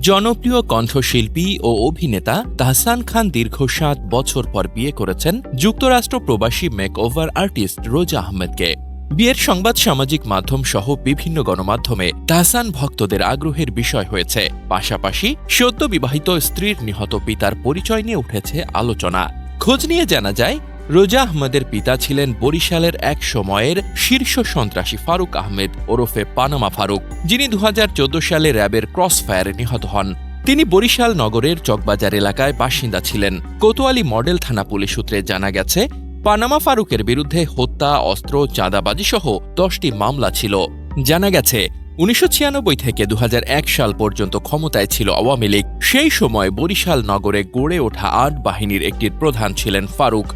জনপ্রিয় কণ্ঠশিল্পী ও অভিনেতা তাহসান খান দীর্ঘ সাত বছর পর বিয়ে করেছেন যুক্তরাষ্ট্র প্রবাসী মেক ওভার আর্টিস্ট রোজা আহমেদকে। বিয়ের সংবাদ সামাজিক মাধ্যম সহ বিভিন্ন গণমাধ্যমে তাহসান ভক্তদের আগ্রহের বিষয় হয়েছে। পাশাপাশি সদ্য বিবাহিত স্ত্রীর নিহত পিতার পরিচয় নিয়ে উঠেছে আলোচনা। খোঁজ নিয়ে জানা যায় রোজা আহমেদের পিতা ছিলেন বরিশালের এক সময়ের শীর্ষ সন্ত্রাসী ফারুক আহমেদ ওরফে পানামা ফারুক, যিনি দু হাজার চোদ্দ সালে র্যাবের ক্রসফায়ারে নিহত হন। তিনি বরিশাল নগরের চকবাজার এলাকায় বাসিন্দা ছিলেন। কোতোয়ালি মডেল থানা পুলিশ সূত্রে জানা গেছে, পানামা ফারুকের বিরুদ্ধে হত্যা, অস্ত্র, চাঁদাবাজি সহ দশটি মামলা ছিল। জানা গেছে, উনিশশো ছিয়ানব্বই থেকে দু হাজার এক সাল পর্যন্ত ক্ষমতায় ছিল আওয়ামী লীগ। সেই সময় বরিশাল নগরে গড়ে ওঠা আট বাহিনীর একটির প্রধান ছিলেন ফারুক।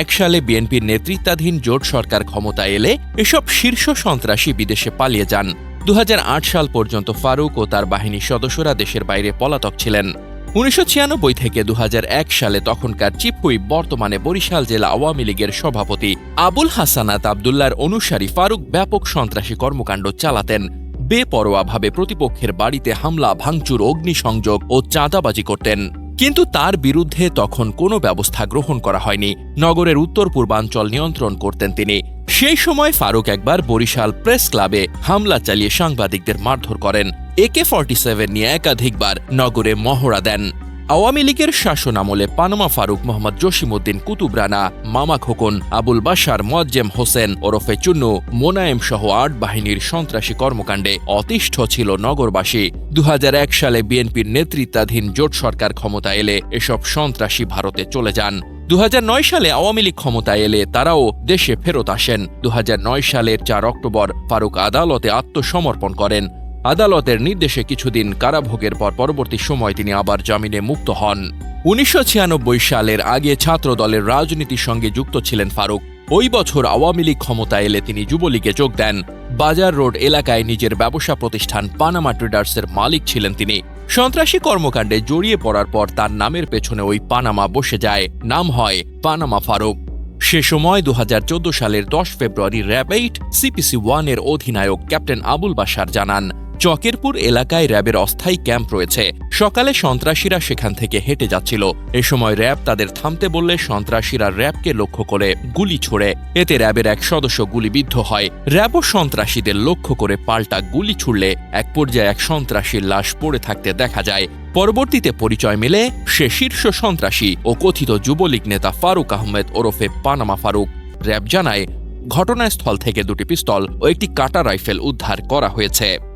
এক সালে বিএনপির নেতৃত্বাধীন জোট সরকার ক্ষমতা এলে এসব শীর্ষ সন্ত্রাসী বিদেশে পালিয়ে যান। দুহাজার আট সাল পর্যন্ত ফারুক ও তার বাহিনীর সদস্যরা দেশের বাইরে পলাতক ছিলেন। উনিশশো ছিয়ানব্বই থেকে দুহাজার এক সালে তখনকার হুইপ বর্তমানে বরিশাল জেলা আওয়ামী লীগের সভাপতি। আবুল হাসানাত আবদুল্লার অনুসারী ফারুক ব্যাপক সন্ত্রাসী কর্মকাণ্ড চালাতেন। বেপরোয়াভাবে প্রতিপক্ষের বাড়িতে হামলা, ভাঙচুর, অগ্নিসংযোগ ও চাঁদাবাজি করতেন। কিন্তু তার বিরুদ্ধে তখন কোনো ব্যবস্থা গ্রহণ করা হয়নি। নগরের উত্তর পূর্বাঞ্চল নিয়ন্ত্রণ করতেন তিনি। সেই সময় ফারুক একবার বরিশাল প্রেস ক্লাবে হামলা চালিয়ে সাংবাদিকদের মারধর করেন। একে ফর্টি সেভেন নিয়ে একাধিকবার নগরে মহড়া দেন। আওয়ামী লীগের শাসন আমলে পানামা ফারুক মোহাম্মদ জসিমউদ্দিন কুতুব রানা মামা খোকন, আবুল বাশার, মোয়াজ্জেম হোসেন, ওরফে চুন্নু, মোনায়েম সহ আট বাহিনীর সন্ত্রাসী কর্মকাণ্ডে অতিষ্ঠ ছিল নগরবাসী। দুহাজার এক সালে বিএনপির নেতৃত্বাধীন জোট সরকার ক্ষমতা এলে এসব সন্ত্রাসী ভারতে চলে যান। দুহাজার নয় সালে আওয়ামী লীগ ক্ষমতায় এলে তারাও দেশে ফেরত আসেন। দুহাজার নয় সালের চার অক্টোবর ফারুক আদালতে আত্মসমর্পণ করেন। আদালতের নির্দেশে কিছুদিন কারাভোগের পর পরবর্তী সময় তিনি আবার জামিনে মুক্ত হন। উনিশশো ছিয়ানব্বই সালের আগে ছাত্র দলের রাজনীতির সঙ্গে যুক্ত ছিলেন ফারুক। ওই বছর আওয়ামী লীগ ক্ষমতা এলে তিনি যুবলীগে যোগ দেন। বাজার রোড এলাকায় নিজের ব্যবসা প্রতিষ্ঠান পানামা ট্রেডার্সের মালিক ছিলেন তিনি। সন্ত্রাসী কর্মকাণ্ডে জড়িয়ে পড়ার পর তার নামের পেছনে ওই পানামা বসে যায়। নাম হয় পানামা ফারুক। সে সময় দু হাজার চোদ্দ সালের দশ ফেব্রুয়ারি র্যাব এইট সিপিসি ওয়ানের অধিনায়ক ক্যাপ্টেন আবুল বাশার জানান চকেরপুর এলাকায় র্যাবের অস্থায়ী ক্যাম্প রয়েছে। সকালে সন্ত্রাসীরা সেখান থেকে হেঁটে যাচ্ছিল। এ সময় র্যাব তাদের থামতে বললে সন্ত্রাসীরা র্যাবকে লক্ষ্য করে গুলি ছোড়ে। এতে র্যাবের এক সদস্য গুলিবিদ্ধ হয়। র্যাবও সন্ত্রাসীদের লক্ষ্য করে পাল্টা গুলি ছুড়লে এক পর্যায়ে এক সন্ত্রাসীর লাশ পড়ে থাকতে দেখা যায়। পরবর্তীতে পরিচয় মেলে সে শীর্ষ সন্ত্রাসী ও কথিত যুবলীগ নেতা ফারুক আহমেদ ওরফে পানামা ফারুক। র্যাব জানায়, ঘটনাস্থল থেকে দুটি পিস্তল ও একটি কাটা রাইফেল উদ্ধার করা হয়েছে।